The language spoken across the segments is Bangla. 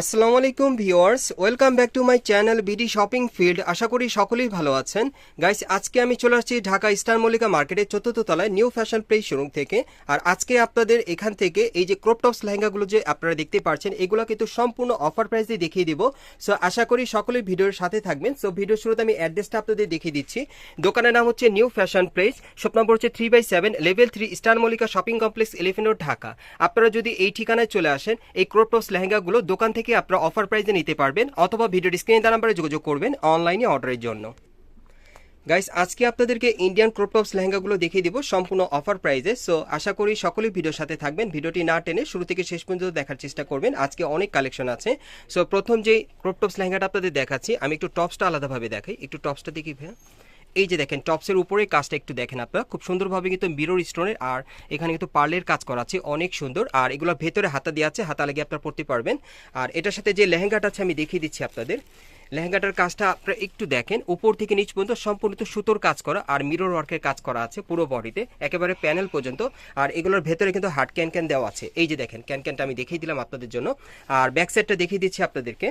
আসসালামু আলাইকুম viewers, welcome back to my channel BD shopping field. আশা করি সকলেই ভালো আছেন। গাইস, আজকে আমি চলে আসছি ঢাকা স্টার মল্লিকা মার্কেটের চতুর্থ তলায় নিউ ফ্যাশন প্লেস শোরুম থেকে। আর আজকে আপনাদের এখান থেকে এই যে ক্রপ টপস, লেহেঙ্গাগুলো যে আপনারা দেখতে পাচ্ছেন এগুলো কিন্তু সম্পূর্ণ অফার প্রাইস দিয়ে দেখিয়ে দিব। সো, আশা করি সকলেই ভিডিওর সাথে থাকবেন। সো ভিডিও শুরুতে আমি অ্যাড্রেসটা আপনাদের দেখিয়ে দিচ্ছি। দোকানের নাম হচ্ছে new fashion place, shop number হচ্ছে three by seven, level three star Mallika shopping complex, elephant Dhaka. আপনারা যদি এই ঠিকানায় চলে আসেন, এই ক্রপ টপস, লেহেঙ্গাগুলো দোকান থেকে আপনারা অফার প্রাইসে নিতে পারবেন অথবা ভিডিও স্ক্রিনে তার নাম্বারে যোগাযোগ করবেন অনলাইনে অর্ডারের জন্য। গাইস আজকে আপনাদেরকে ইন্ডিয়ান ক্রপ টপস লেহেঙ্গাগুলো দেখিয়ে দিব সম্পূর্ণ অফার প্রাইজে সো আশা করি সকলেই ভিডিওর সাথে থাকবেন। ভিডিওটি না টেনে শুরু থেকে শেষ পর্যন্ত দেখার চেষ্টা করবেন। আজকে অনেক কালেকশন আছে। সো প্রথম যে ক্রপ টপস লেহেঙ্গাটা আপনাদের দেখাচ্ছি, আমি একটু টপসটা আলাদাভাবে দেখাই। একটু টপসটা দেখি ভাইয়া। এই যে দেখেন, টপসের উপরে কাজটা একটু দেখেন আপনারা। খুব সুন্দরভাবে কিন্তু মিরর স্টোনের আর এখানে কিন্তু পার্লের কাজ করা আছে, অনেক সুন্দর। আর এগুলো ভেতরে হাতা দিয়ে আছে, হাতা লাগিয়ে আপনারা পড়তে পারবেন। আর এটার সাথে যে লেহেঙ্গাটা আছে, আমি দেখিয়ে দিচ্ছি আপনাদের। লেহেঙ্গাটার কাজটা আপনারা একটু দেখেন, উপর থেকে নিচ পর্যন্ত সম্পূর্ণ সুতোর কাজ করা, আর মিরর ওয়ার্কের কাজ করা আছে পুরো বডিতে, একেবারে প্যানেল পর্যন্ত। আর এগুলোর ভেতরে কিন্তু হার্ড ক্যান ক্যান দেওয়া আছে। এই যে দেখেন ক্যান ক্যানটা আমি দেখিয়ে দিলাম আপনাদের জন্য। আর ব্যাক সাইডটা দেখিয়ে দিচ্ছি আপনাদেরকে।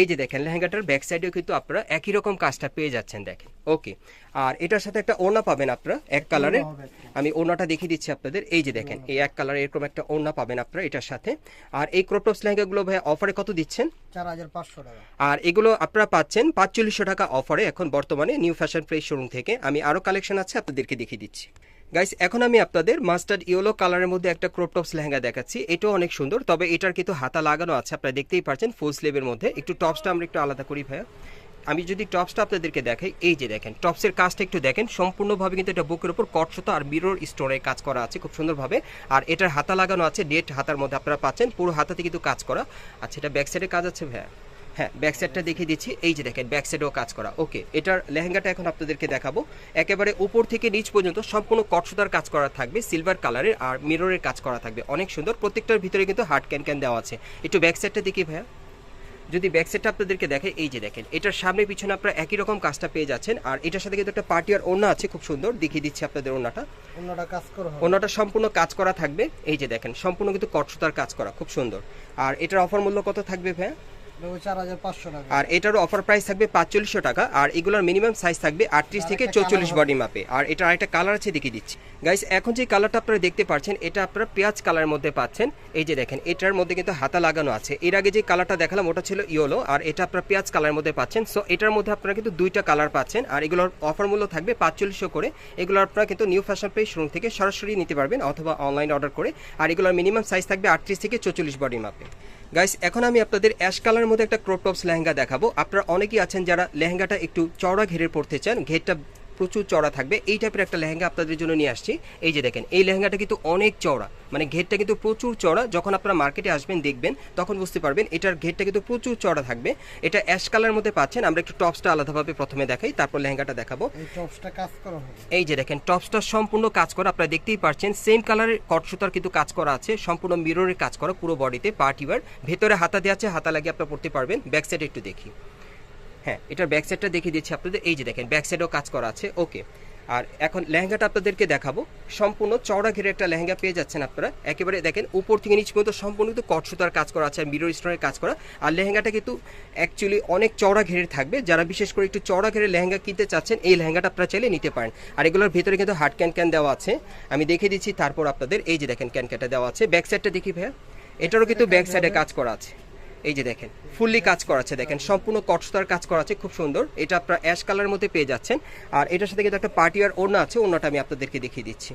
এই যে দেখেন লেহেঙ্গাটার ব্যাক সাইডেও কিন্তু আপনারা একই রকম কাজটা পেয়ে যাচ্ছেন দেখেন। ওকে আর এটার সাথে একটা ওড়না পাবেন আপনারা এক কালারে আমি ওড়নাটা দেখিয়ে দিচ্ছি আপনাদের। এই যে দেখেন এই এক কালার এরকম একটা ওড়না পাবেন আপনারা এটার সাথে। আর এই ক্রপটপস লেহেঙ্গাগুলো ভাই অফারে কত দিচ্ছেন? চার হাজার পাঁচশো টাকা। আর এগুলো আপনারা পাচ্ছেন পাঁচচল্লিশশো টাকা অফারে এখন বর্তমানে নিউ ফ্যাশন প্লেস শোরুম থেকে। আমি আরও কালেকশন আছে আপনাদেরকে দেখিয়ে দিচ্ছি। গাইস এখন আমি আপনাদের মাস্টার্ড ইয়েলো কালারের মধ্যে একটা ক্রপ টপস লেহেঙ্গা দেখাচ্ছি। এটাও অনেক সুন্দর, তবে এটার কিন্তু হাতা লাগানো আছে, আপনারা দেখতেই পাচ্ছেন ফুল স্লিভের মধ্যে। একটু টপসটা আমরা একটু আলাদা করি ভাইয়া। আমি যদি টপসটা আপনাদেরকে দেখাই, এই যে দেখেন টপসের কাজটা একটু দেখেন, সম্পূর্ণভাবে কিন্তু এটা বুকের উপর কটসতা আর মিরর স্টোনের কাজ করা আছে খুব সুন্দরভাবে। আর এটার হাতা লাগানো আছে নেট হাতার মধ্যে আপনারা পাচ্ছেন, পুরো হাতাতে কিন্তু কাজ করা। আচ্ছা এটা ব্যাক সাইডে কাজ আছে ভাইয়া? হ্যাঁ ব্যাক সাইডটা দেখিয়ে দিচ্ছি। এই যে দেখেন ব্যাক সাইডেও কাজ করা। ওকে এটার লেহেঙ্গাটা এখন আপনাদেরকে দেখাবো। একেবারে উপর থেকে নিচ পর্যন্ত সম্পূর্ণ কটসুদার কাজ করা থাকবে সিলভার কালারের আর মিররের কাজ করা থাকবে। অনেক সুন্দর প্রত্যেকটার ভিতরে কিন্তু হার্ড ক্যান ক্যান দেওয়া আছে। একটু ব্যাক সাইডটা দেখি ভাইয়া। যদি ব্যাক সাইডটা আপনাদেরকে দেখে এই যে দেখেন এটার সামনে পিছনে আপনারা একই রকম কাজটা পেয়ে যাচ্ছেন। আর এটার সাথে কিন্তু একটা পার্টি আর ওড়না আছে খুব সুন্দর। দেখিয়ে দিচ্ছি আপনাদের ওড়নাটা। অন্যটা কাজ করো ওনাটা সম্পূর্ণ কাজ করা থাকবে। এই যে দেখেন সম্পূর্ণ কিন্তু কটসুতার কাজ করা খুব সুন্দর। আর এটার অফার মূল্য কত থাকবে ভাইয়া? আর এটারও অফার প্রাইস থাকবে পাঁচচল্লিশশো টাকা আর এগুলোর মিনিমাম সাইজ থাকবে আটত্রিশ থেকে চৌচল্লিশ বডি মাপে আর এটা আরেকটা কালার আছে দেখিয়ে দিচ্ছি। গাইস এখন যে কালারটা আপনারা দেখতে পাচ্ছেন এটা আপনারা পেঁয়াজ কালারের মধ্যে পাচ্ছেন। এই যে দেখেন এটার মধ্যে কিন্তু হাতা লাগানো আছে। এর আগে যে কালারটা দেখালাম ওটা ছিল ইয়েলো আর এটা আপনারা পেঁয়াজ কালারের মধ্যে পাচ্ছেন। সো এটার মধ্যে আপনারা কিন্তু দুইটা কালার পাচ্ছেন। আর এগুলোর অফার মূল্য থাকবে পাঁচচল্লিশশো করে। এগুলো আপনারা কিন্তু নিউ ফ্যাশন পেজ শোরুম থেকে সরাসরি নিতে পারবেন অথবা অনলাইন অর্ডার করে। আর এগুলোর মিনিমাম সাইজ থাকবে আটত্রিশ থেকে চৌচল্লিশ বডি মাপে গাইস এখন আমি আপনাদের অ্যাশ কালারের মধ্যে একটা ক্রপ টপস লেহেঙ্গা দেখাবো। আপনারা অনেকেই আছেন যারা লেহেঙ্গাটা একটু চওড়া ঘেরের পড়তে চান। ঘেরটা প্রচুর চওড়া থাকবে। এই টাইপের একটা লেহেঙ্গা আপনাদের জন্য নিয়ে আসছি। এই যে দেখেন এই লেহেঙ্গাটা কিন্তু অনেক চওড়া। মানে ঘেরটা কিন্তু প্রচুর চওড়া। যখন আপনারা মার্কেটে আসবেন দেখবেন তখন বুঝতে পারবেন এটার ঘেরটা কিন্তু প্রচুর চওড়া থাকবে। এটা অ্যাশ কালারের মধ্যে পাচ্ছেন। আমরা একটু টপসটা আলাদাভাবে প্রথমে দেখাই তারপর লেহেঙ্গাটা দেখাবো। এই কাজ করো এই যে দেখেন টপসটা সম্পূর্ণ কাজ করা আপনারা দেখতেই পাচ্ছেন সেম কালারের কটসুতার কিন্তু কাজ করা আছে। সম্পূর্ণ মিররের কাজ করা পুরো বডিতে পার্টিবার ভেতরে হাতা দেওয়া আছে হাতা লাগিয়ে আপনারা পড়তে পারবেন। ব্যাক সাইডে একটু দেখি। হ্যাঁ এটার ব্যাক সাইডটা দেখিয়ে দিচ্ছি আপনাদের। এই যে দেখেন ব্যাক সাইডেও কাজ করা আছে ওকে আর এখন লেহেঙ্গাটা আপনাদেরকে দেখাবো। সম্পূর্ণ চওড়া ঘিরে একটা লেহেঙ্গা পেয়ে যাচ্ছেন আপনারা। একেবারে দেখেন উপর থেকে নিচ পর্যন্ত সম্পূর্ণ কিন্তু কটসুতার কাজ করা আছে আর মিরর স্টোনের কাজ করা। আর লেহেঙ্গাটা কিন্তু অ্যাকচুয়ালি অনেক চওড়া ঘেরের থাকবে। যারা বিশেষ করে একটু চওড়া ঘেরের লেহেঙ্গা কিনতে চাচ্ছেন এই লেহেঙ্গাটা আপনারা চাইলে নিতে পারেন। আর এগুলোর ভেতরে কিন্তু হার্ড ক্যান ক্যান দেওয়া আছে। আমি দেখে দিচ্ছি তারপর আপনাদের এই যে দেখেন ক্যান ক্যানটা দেওয়া আছে। ব্যাক সাইডটা দেখি ভাইয়া। এটারও কিন্তু ব্যাক সাইডে কাজ করা আছে। এই যে দেখেন ফুললি কাজ করাচ্ছে দেখেন সম্পূর্ণ কটসতার কাজ করা আছে খুব সুন্দর। এটা আপনার অ্যাশ কালারের মধ্যে পেয়ে যাচ্ছেন। আর এটার সাথে কিন্তু একটা পার্টি আর ওড়না আছে ওড়নাটা আমি আপনাদেরকে দেখিয়ে দিচ্ছি।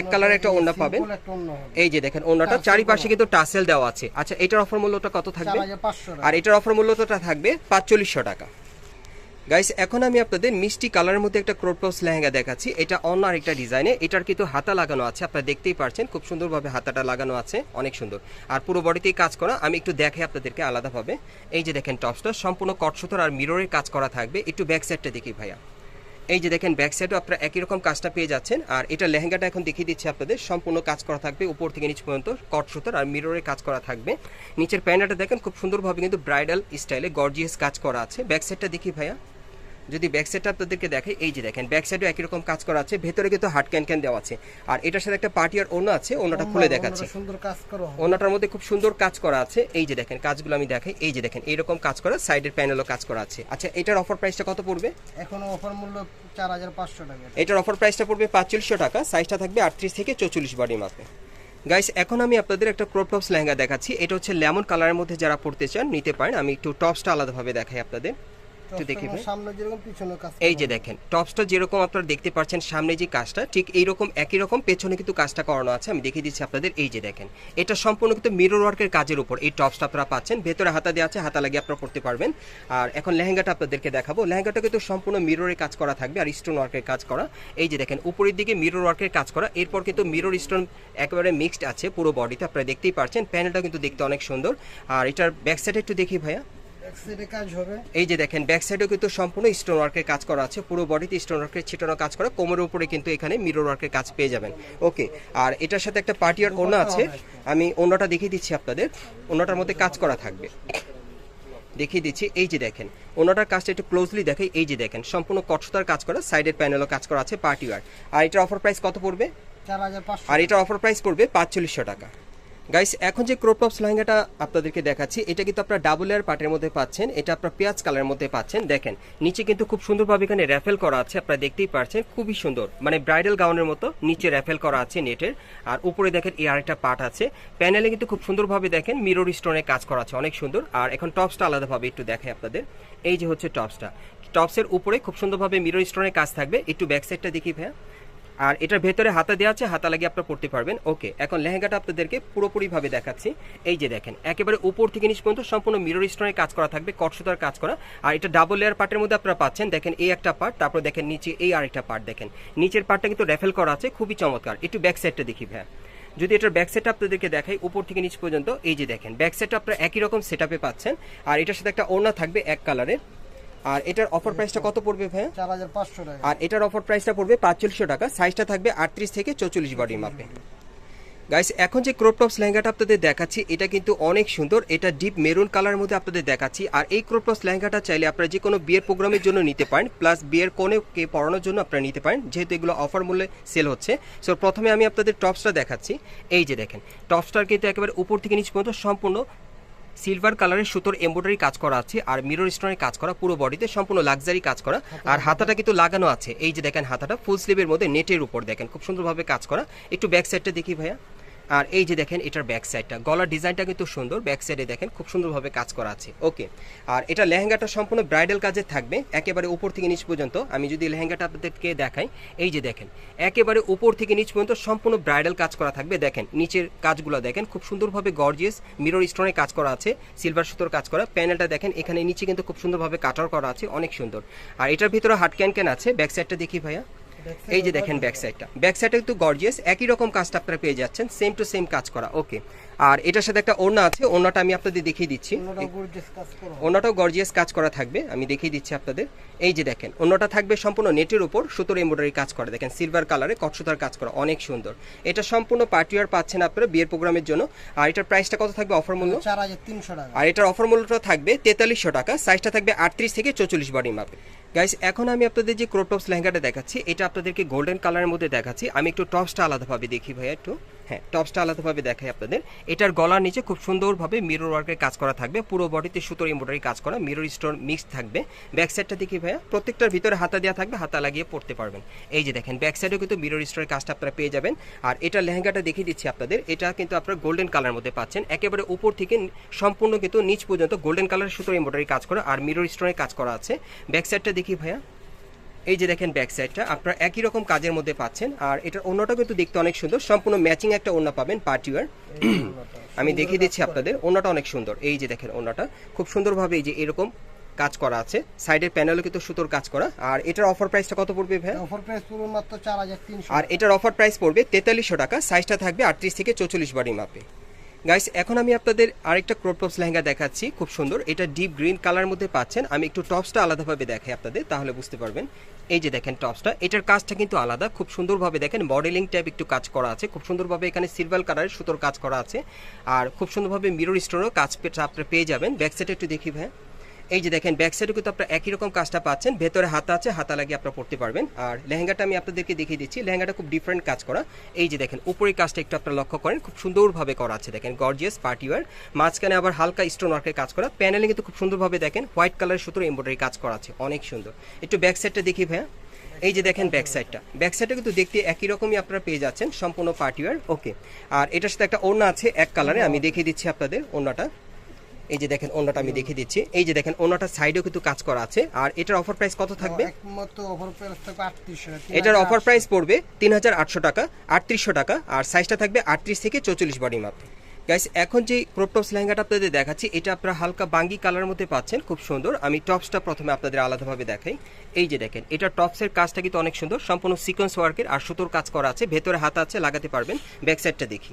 এক কালার একটা ওড়না পাবেন। এই যে দেখেন ওড়নাটা চারিপাশে কিন্তু টাসেল দেওয়া আছে। আচ্ছা এটার অফার মূল্যটা কত থাকবে? আর এটার অফার মূল্যটা থাকবে পাঁচচল্লিশশো টাকা। গাইস এখন আমি আপনাদের মিষ্টি কালারের মধ্যে একটা ক্রোটপস লেহেঙ্গা দেখাচ্ছি। এটা অন্য আরেকটা ডিজাইনে। এটার কিন্তু হাতা লাগানো আছে, আপনারা দেখতেই পারছেন। খুব সুন্দরভাবে হাতাটা লাগানো আছে, অনেক সুন্দর। আর পুরো বডিতেই কাজ করা। আমি একটু দেখে আপনাদেরকে আলাদাভাবে। এই যে দেখেন টপসটা, সম্পূর্ণ কটসুতর আর মিররের কাজ করা থাকবে। একটু ব্যাক সাইডটা দেখি ভাইয়া। এই যে দেখেন ব্যাক সাইডও আপনারা একই রকম কাজটা পেয়ে যাচ্ছেন। আর এটা লেহেঙ্গাটা এখন দেখিয়ে দিচ্ছি আপনাদের। সম্পূর্ণ কাজ করা থাকবে। উপর থেকে নিচ পর্যন্ত কট আর মিররের কাজ করা থাকবে। নিচের প্যান্টটা দেখেন, খুব সুন্দরভাবে কিন্তু ব্রাইডাল স্টাইলে গর্জিয়াস কাজ করা আছে। ব্যাক সাইডটা দেখি ভাইয়া। যদি ব্যাক সাইডটা আপনাদেরকে দেখে এই যে দেখেন ব্যাক সাইডও একই রকম কাজ করা আছে ভেতরে কিন্তু হার্ড ক্যান ক্যান দেওয়া আছে। আর এটার সাথে একটা পার্টি আর অন্য আছে অন্যটা খুলে দেখাচ্ছি। সুন্দর কাজ করা ওনাটার মধ্যে খুব সুন্দর কাজ করা আছে। এই যে দেখেন কাজগুলো আমি দেখাই। এই যে দেখেন এইরকম কাজ করা সাইডের প্যানেলও কাজ করা আছে। আচ্ছা এটার অফার প্রাইসটা কত পড়বে? এখন অফার মূল্য চার হাজার পাঁচশো টাকা। এটার অফার প্রাইসটা পড়বে পাঁচচল্লিশশো টাকা সাইজটা থাকবে আটত্রিশ থেকে চৌচল্লিশ বডি মাপে গাইস এখন আমি আপনাদের একটা ক্রপ টপস লেহেঙ্গা দেখাচ্ছি। এটা হচ্ছে লেমন কালারের মধ্যে যারা পড়তে চান নিতে পারেন। আমি একটু টপসটা আলাদাভাবে দেখাই আপনাদের। একটু দেখি সামনে যেরকম পিছনে কাজ এই যে দেখেন টপসটা যেরকম আপনারা দেখতে পাচ্ছেন সামনে যে কাজটা ঠিক এইরকম একই রকম পেছনে কিন্তু কাজটা করানো আছে। আমি দেখিয়ে দিচ্ছি আপনাদের এই যে দেখেন। এটা সম্পূর্ণ কিন্তু মিরর ওয়ার্কের কাজের উপর এই টপসটা আপনারা পাচ্ছেন। ভেতরে হাতা দেওয়া আছে হাতা লাগিয়ে আপনারা পড়তে পারবেন। আর এখন লেহেঙ্গাটা আপনাদেরকে দেখাবো। লেহেঙ্গাটা কিন্তু সম্পূর্ণ মিররের কাজ করা থাকবে আর স্টোন ওয়ার্কের কাজ করা। এই যে দেখেন উপরের দিকে মিরর ওয়ার্কের কাজ করা। এরপর কিন্তু মিরর স্টোন একেবারে মিক্সড আছে পুরো বডিতে আপনারা দেখতেই পাচ্ছেন প্যানেলটা কিন্তু দেখতে অনেক সুন্দর। আর এটার ব্যাক সাইডে একটু দেখি ভাইয়া। এই যে দেখেন ব্যাক সাইডেও কিন্তু সম্পূর্ণ স্টোন ওয়ার্কের কাজ করা আছে। পুরো বডিতে স্টোন ওয়ার্কের ছিটানো কাজ করা। কোমরের উপরে কিন্তু এখানে মিরর ওয়ার্কের কাজ পেয়ে যাবেন। ওকে আর এটার সাথে একটা পার্টিয়ার ওনা আছে। আমি ওনাটা দেখিয়ে দিচ্ছি আপনাদের। ওনাটার মধ্যে কাজ করা থাকবে। দেখিয়ে দিচ্ছি। এই যে দেখেন ওনাটার কাজটা একটু ক্লোজলি দেখে এই যে দেখেন সম্পূর্ণ কঠোতার কাজ করা। সাইডের প্যানেলও কাজ করা আছে পার্টি ওয়ার আর এটার অফার প্রাইস কত পড়বে? আর এটার অফার প্রাইস পড়বে পাঁচচল্লিশশো টাকা। গাইস এখন যে ক্রপ টপস লেহেঙ্গাটা আপনাদেরকে দেখাচ্ছি, এটা কিন্তু আপনার ডাবল লেয়ার পাটের মধ্যে পাচ্ছেন, এটা আপনার পেঁয়াজ কালারের মধ্যে পাচ্ছেন। দেখেন, নিচে কিন্তু খুব সুন্দরভাবে এখানে র্যাফেল করা আছে, আপনারা দেখতেই পাচ্ছেন খুবই সুন্দর। মানে ব্রাইডাল গাউনের মতো নিচে র্যাফেল করা আছে নেটের। আর উপরে দেখেন এই আরেকটা পার্ট আছে। প্যানেলে কিন্তু খুব সুন্দরভাবে দেখেন মিরর স্টোনের কাজ করা আছে, অনেক সুন্দর। আর এখন টপসটা আলাদাভাবে একটু দেখাই আপনাদের। এই যে হচ্ছে টপসটা টপসের উপরে খুব সুন্দরভাবে মিরর স্টোনের কাজ থাকবে, একটু ব্যাক সাইডটা দেখি ভাইয়া। আর এটার ভেতরে হাতা দেওয়া আছে, হাতা লাগিয়ে আপনারা পড়তে পারবেন। ওকে এখন লেহেঙ্গাটা আপনাদেরকে পুরোপুরিভাবে দেখাচ্ছি। এই যে দেখেন, একেবারে উপর থেকে নিচ পর্যন্ত সম্পূর্ণ মিরর স্টোনের কাজ করা থাকবে কটসুতার কাজ করা। আর এটা ডাবল লেয়ার পার্টের মধ্যে আপনারা পাচ্ছেন। দেখেন, এই একটা পার্ট তারপর দেখেন নিচে এই আরেকটা পার্ট দেখেন। নিচের পার্টটা কিন্তু রেফেল করা আছে, খুবই চমৎকার। একটু ব্যাক সাইডটা দেখি ভাই যদি এটার ব্যাক সাইডটা আপনাদেরকে দেখাই, উপর থেকে নিচ পর্যন্ত, এই যে দেখেন ব্যাক সাইডটা আপনারা একই রকম সেটআপে পাচ্ছেন। আর এটার সাথে একটা ওড়না থাকবে এক কালারের আর এটার অফার প্রাইসটা কত পড়বে ভাইয়া? চার হাজার পাঁচশো টাকা। আর এটার অফার প্রাইসটা পড়বে পাঁচচল্লিশশো টাকা। সাইজটা থাকবে আটত্রিশ থেকে চৌচল্লিশ বডির মাপে গাইস এখন যে ক্রপ টপস লেহেঙ্গাটা আপনাদের দেখাচ্ছি এটা কিন্তু অনেক সুন্দর। এটা ডিপ মেরুন কালারের মধ্যে আপনাদের দেখাচ্ছি। আর এই ক্রপ টপস লেহেঙ্গাটা চাইলে আপনারা যে কোনো বিয়ের প্রোগ্রামের জন্য নিতে পারেন প্লাস বিয়ের কোণেকে পড়ানোর জন্য আপনারা নিতে পারেন যেহেতু এগুলো অফার মূল্যে সেল হচ্ছে। সো প্রথমে আমি আপনাদের টপসটা দেখাচ্ছি। এই যে দেখেন টপসটার কিন্তু একেবারে উপর থেকে নিচ পর্যন্ত সম্পূর্ণ সিলভার কালারের সুতোর এমব্রয়ডারি কাজ করা আছে আর মিরর স্টোনের কাজ করা, পুরো বডিতে সম্পূর্ণ লাক্সারি কাজ করা। আর হাতাটা কিন্তু লাগানো আছে। এই যে দেখেন হাতাটা ফুল স্লিভের মধ্যে নেটের উপর দেখেন, খুব সুন্দরভাবে কাজ করা। একটু ব্যাক সাইডটা দেখি ভাইয়া। আর এই যে দেখেন, এটার ব্যাক সাইডটা গলার ডিজাইনটা কিন্তু সুন্দর ব্যাক সাইডে দেখেন, খুব সুন্দরভাবে কাজ করা আছে। ওকে আর এটা লেহেঙ্গাটা সম্পূর্ণ ব্রাইডাল কাজে থাকবে, একেবারে উপর থেকে নিচ পর্যন্ত। আমি যদি লেহেঙ্গাটা আপনাদেরকে দেখাই, এই যে দেখেন, একেবারে উপর থেকে নিচ পর্যন্ত সম্পূর্ণ ব্রাইডাল কাজ করা থাকবে। দেখেন, নিচের কাজগুলো দেখেন, খুব সুন্দরভাবে গর্জিয়াস মিরর স্টোনে কাজ করা আছে সিলভার সুতোর কাজ করা। প্যানেলটা দেখেন, এখানে নিচে কিন্তু খুব সুন্দরভাবে কাটার করা আছে, অনেক সুন্দর। আর এটার ভিতরে হাট ক্যান ক্যান আছে ব্যাক সাইডটা দেখি ভাইয়া। এই যে দেখেন ব্যাক সাইডটা ব্যাক সাইডটা কিন্তু গর্জিয়াস একই রকম কাজটা আপনারা পেয়ে যাচ্ছেন সেম টু সেম কাজ করা ওকে আর এটার সাথে একটা ওড়না আছে ওড়নাটা আমি আপনাদের দেখিয়ে দিচ্ছি। অন্যটাও গর্জিয়াস কাজ করা। থাকবে আমি দেখিয়ে দিচ্ছি আপনাদের। এই যে দেখেন অন্যটা থাকবে সম্পূর্ণ নেটের উপর সুতোর এমব্রয়ডারি কাজ করা। দেখেন সিলভার কালারে কটসুতার কাজ করা অনেক সুন্দর। এটা সম্পূর্ণ পার্টিওয়ার পাচ্ছেন আপনারা বিয়ের প্রোগ্রামের জন্য। আর এটার প্রাইসটা কত থাকবে অফার মূল্য? আর এটার অফার মূল্যটা থাকবে তেতাল্লিশশো টাকা সাইজটা থাকবে আটত্রিশ থেকে চৌচল্লিশ বডি মাপে। গাইস এখন আমি আপনাদের যে ক্রপ টপস লেহেঙ্গাটা দেখাচ্ছি এটা আপনাদেরকে গোল্ডেন কালারের মধ্যে দেখাচ্ছি। আমি একটু টপসটা আলাদাভাবে দেখি ভাইয়া একটু। হ্যাঁ টপসটা আলাদাভাবে দেখাই আপনাদের। এটার গলার নিচে খুব সুন্দরভাবে মিরর ওয়ার্কের কাজ করা থাকবে। পুরো বডিতে সুতোর এমব্রয়ডারি কাজ করা মিরর স্টোন মিক্স থাকবে। ব্যাক সাইডটা দেখি ভাইয়া, প্রত্যেকটার ভিতরে হাতা দেওয়া থাকবে, হাতা লাগিয়ে পড়তে পারবেন। এই যে দেখেন ব্যাক সাইডেও কিন্তু মিরর স্টোনের কাজটা আপনারা পেয়ে যাবেন। আর এটা লেহেঙ্গাটা দেখিয়ে দিচ্ছি আপনাদের, এটা কিন্তু আপনারা গোল্ডেন কালার মধ্যে পাচ্ছেন। একেবারে উপর থেকে সম্পূর্ণ কিন্তু নিচ পর্যন্ত গোল্ডেন কালার সুতোর এমব্রয়ডারি কাজ করা আর মিরর স্টোনের কাজ করা আছে। ব্যাক সাইডটা দেখি ভাইয়া এই যে দেখেন ব্যাক সাইডটা আপনারা একই রকম কাজের মধ্যে পাচ্ছেন। আর এটার অন্যটা কিন্তু দেখতে অনেক সুন্দর। সম্পূর্ণ ম্যাচিং একটা ওড়না পাবেন পার্টিওয়ার আমি দেখিয়ে দিচ্ছি আপনাদের ওড়নাটা অনেক সুন্দর। এই যে দেখেন ওড়নাটা খুব সুন্দরভাবে এই যে এরকম কাজ করা আছে। সাইডের প্যানেলও কিন্তু সুতোর কাজ করা। আর এটার অফার প্রাইসটা কত পড়বে ভাই? অফার প্রাইস পুরো মাত্র চার হাজার তিনশো। আর এটার অফার প্রাইস পড়বে তেতাল্লিশশো টাকা। সাইজটা থাকবে আটত্রিশ থেকে চৌচল্লিশ বডি মাপে গাইস এখন আমি আপনাদের আরেকটা ক্রপ টপস লেহেঙ্গা দেখাচ্ছি। খুব সুন্দর। এটা ডিপ গ্রিন কালার মধ্যে পাচ্ছেন। আমি একটু টপসটা আলাদাভাবে দেখাই আপনাদের তাহলে বুঝতে পারবেন। এই যে দেখেন টপসটা, এটার কাজটা কিন্তু আলাদা। খুব সুন্দরভাবে দেখেন মডেলিং টাইপ একটু কাজ করা আছে। খুব সুন্দরভাবে এখানে সিলভার কালারের সুতোর কাজ করা আছে। আর খুব সুন্দরভাবে মিরর স্টোরও কাজ আপনারা পেয়ে যাবেন। ব্যাক সাইডে একটু দেখি ভাই। এই যে দেখেন ব্যাক সাইডে কিন্তু আপনারা একই রকম কাজটা পাচ্ছেন। ভেতরে হাতা আছে, হাতা লাগিয়ে আপনারা পড়তে পারবেন। আর লেহেঙ্গাটা আমি আপনাদেরকে দেখিয়ে দিচ্ছি। লেহেঙ্গাটা খুব ডিফারেন্ট কাজ করা। এই যে দেখেন, উপরের কাজটা একটু আপনারা লক্ষ্য করেন। খুব সুন্দরভাবে করা আছে। দেখেন গর্জিয়াস পার্টিওয়ার মাঝখানে আবার হালকা স্টোন ওয়ার্কের কাজ করা। প্যানেলে কিন্তু খুব সুন্দরভাবে দেখেন হোয়াইট কালারের সুতোর এমব্রয়ডারি কাজ করা আছে। অনেক সুন্দর। একটু ব্যাক সাইডটা দেখি ভাইয়া। এই যে দেখেন ব্যাক সাইডটা ব্যাক সাইডটা কিন্তু দেখতে একই রকমই আপনারা পেয়ে যাচ্ছেন। সম্পূর্ণ পার্টিওয়ার ওকে আর এটার সাথে একটা ওড়না আছে, এক কালারে আমি দেখিয়ে দিচ্ছি আপনাদের ওড়নাটা। এই যে দেখেন ওনাটা আমি দেখিয়ে দিচ্ছি। এই যে দেখেন ওনাটা সাইডেও কিন্তু কাজ করা আছে। আর এটার অফার প্রাইস কত থাকবে? এটার অফার প্রাইস পড়বে তিন হাজার আটশো টাকা আটত্রিশশো টাকা আর সাইজটা থাকবে আটত্রিশ থেকে চৌচল্লিশ বডি মাপ। গাইস এখন যে ক্রপটপস লেহেঙ্গাটা আপনাদের দেখাচ্ছি এটা আপনারা হালকা বাঙ্গি কালারের মধ্যে পাচ্ছেন খুব সুন্দর। আমি টপসটা প্রথমে আপনাদের আলাদাভাবে দেখাই। এই যে দেখেন এটা টপসের কাজটা কিন্তু অনেক সুন্দর সম্পূর্ণ সিকোয়েন্স ওয়ার্কের আর সুতোর কাজ করা আছে ভেতরে হাত আছে লাগাতে পারবেন ব্যাক সাইডটা দেখি।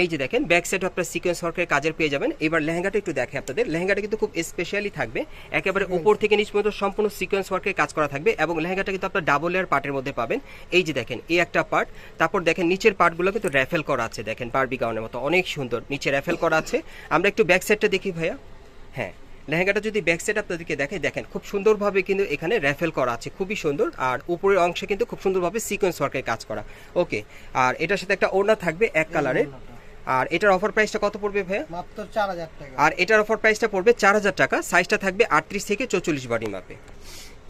এই যে দেখেন ব্যাক সাইডে আপনার সিকোয়েন্স ওয়ার্কের কাজের পেয়ে যাবেন। এবার লেহেঙ্গাটা একটু দেখে আপনাদের। লেহেঙ্গাটা কিন্তু খুব স্পেশালি থাকবে একেবারে উপর থেকে নিচ পর্যন্ত সম্পূর্ণ সিকোয়েন্স ওয়ার্কের কাজ করা থাকবে এবং লেহেঙ্গাটা কিন্তু আপনার ডাবল লেয়ার পার্টের মধ্যে পাবেন। এই যে দেখেন এই একটা পার্ট তারপর দেখেন নিচের পার্টগুলো কিন্তু র্যাফেল করা আছে দেখেন বারবি গাউনের মতো অনেক সুন্দর। নিচে র্যাফেল করা আছে। আমরা একটু ব্যাক সাইডটা দেখি ভাইয়া। হ্যাঁ লেহেঙ্গাটা যদি ব্যাক সাইড আপনাদেরকে দেখে দেখেন খুব সুন্দরভাবে কিন্তু এখানে র্যাফেল করা আছে খুবই সুন্দর। আর উপরের অংশে কিন্তু খুব সুন্দরভাবে সিকোয়েন্স ওয়ার্কের কাজ করা। ওকে আর এটার সাথে একটা ওড়না থাকবে এক কালারের আর এটার অফার প্রাইসটা কত পড়বে ভাইয়া? মাত্র চার হাজার টাকা। আর এটার অফার প্রাইসটা পড়বে চার হাজার টাকা। সাইজটা থাকবে আটত্রিশ থেকে চৌচল্লিশ বডি মাপে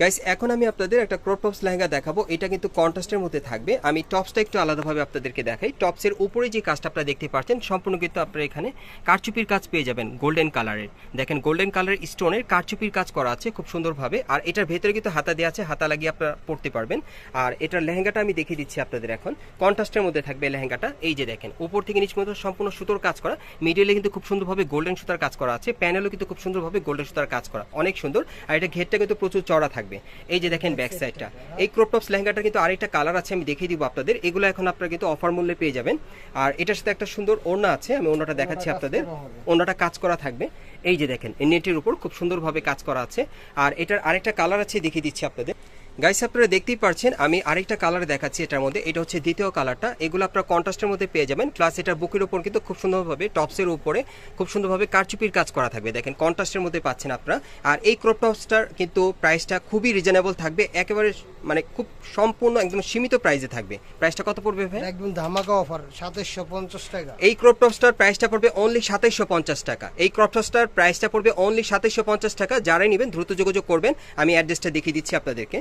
গাইস এখন আমি আপনাদের একটা ক্রপ টপস লেহেঙ্গা দেখাবো। এটা কিন্তু কন্ট্রাস্টের মধ্যে থাকবে। আমি টপসটা একটু আলাদাভাবে আপনাদেরকে দেখাই। টপসের উপরে যে কাজটা আপনারা দেখতে পাচ্ছেন, সম্পূর্ণ কিন্তু আপনারা এখানে কারচুপির কাজ পেয়ে যাবেন গোল্ডেন কালারের দেখেন গোল্ডেন কালারের স্টোনের কারচুপির কাজ করা আছে খুব সুন্দরভাবে। আর এটার ভেতরে কিন্তু হাতা দেওয়া আছে, হাতা লাগিয়ে আপনারা পড়তে পারবেন। আর এটার লেহেঙ্গাটা আমি দেখিয়ে দিচ্ছি আপনাদের এখন। কন্ট্রাস্টের মধ্যে থাকবে লেহেঙ্গাটা। এই যে দেখেন, উপর থেকে নিচ পর্যন্ত সম্পূর্ণ সুতোর কাজ করা। মিডিলে কিন্তু খুব সুন্দরভাবে গোল্ডেন সুতার কাজ করা আছে। প্যানেলও কিন্তু খুব সুন্দরভাবে গোল্ডেন সুতার কাজ করা। অনেক সুন্দর। আর এটা ঘেরটা কিন্তু প্রচুর চড়া থাকবে। এই যে দেখেন ব্যাক সাইডটা এই ক্রপ টপস লেহেঙ্গাটা কিন্তু আরেকটা কালার আছে আমি দেখিয়ে দিব আপনাদের। এগুলো এখন আপনারা কিন্তু অফার মূল্যে পেয়ে যাবেন। আর এটার সাথে একটা সুন্দর ওড়না আছে আমি ওড়নাটা দেখাচ্ছি আপনাদের। ওড়নাটা কাজ করা থাকবে। এই যে দেখেন এই নেটের উপর খুব সুন্দরভাবে কাজ করা আছে। আর এটার আরেকটা কালার আছে দেখিয়ে দিচ্ছি আপনাদের। গাইস আপনারা দেখতেই পারছেন আমি আরেকটা কালার দেখাচ্ছি এটার মধ্যে। এটা হচ্ছে দ্বিতীয় কালারটা এগুলো আপনারা কন্ট্রাস্টের মধ্যে পেয়ে যাবেন। প্লাস এটা বুকের উপর কিন্তু খুব সুন্দরভাবে টপসের উপরে খুব সুন্দরভাবে কারচুপির কাজ করা থাকবে। দেখেন কন্ট্রাস্টের মধ্যে পাচ্ছেন আপনারা। আর এই ক্রপ টপসটার কিন্তু প্রাইসটা খুবই রিজনেবল থাকবে। একেবারে মানে খুব সম্পূর্ণ একদম সীমিত প্রাইসে থাকবে। প্রাইসটা কত পড়বে ভাই? একদম ধামাকা অফার সাতাশশো পঞ্চাশ টাকা। এই ক্রপ টপসটার প্রাইসটা পড়বে অনলি সাতাইশশো পঞ্চাশ টাকা। এই ক্রপ টপসটার প্রাইসটা পড়বে অনলি সাতাইশশো পঞ্চাশ টাকা। যারাই নেবেন দ্রুত যোগাযোগ করবেন। আমি অ্যাড্রেসটা দেখিয়ে দিচ্ছি আপনাদেরকে।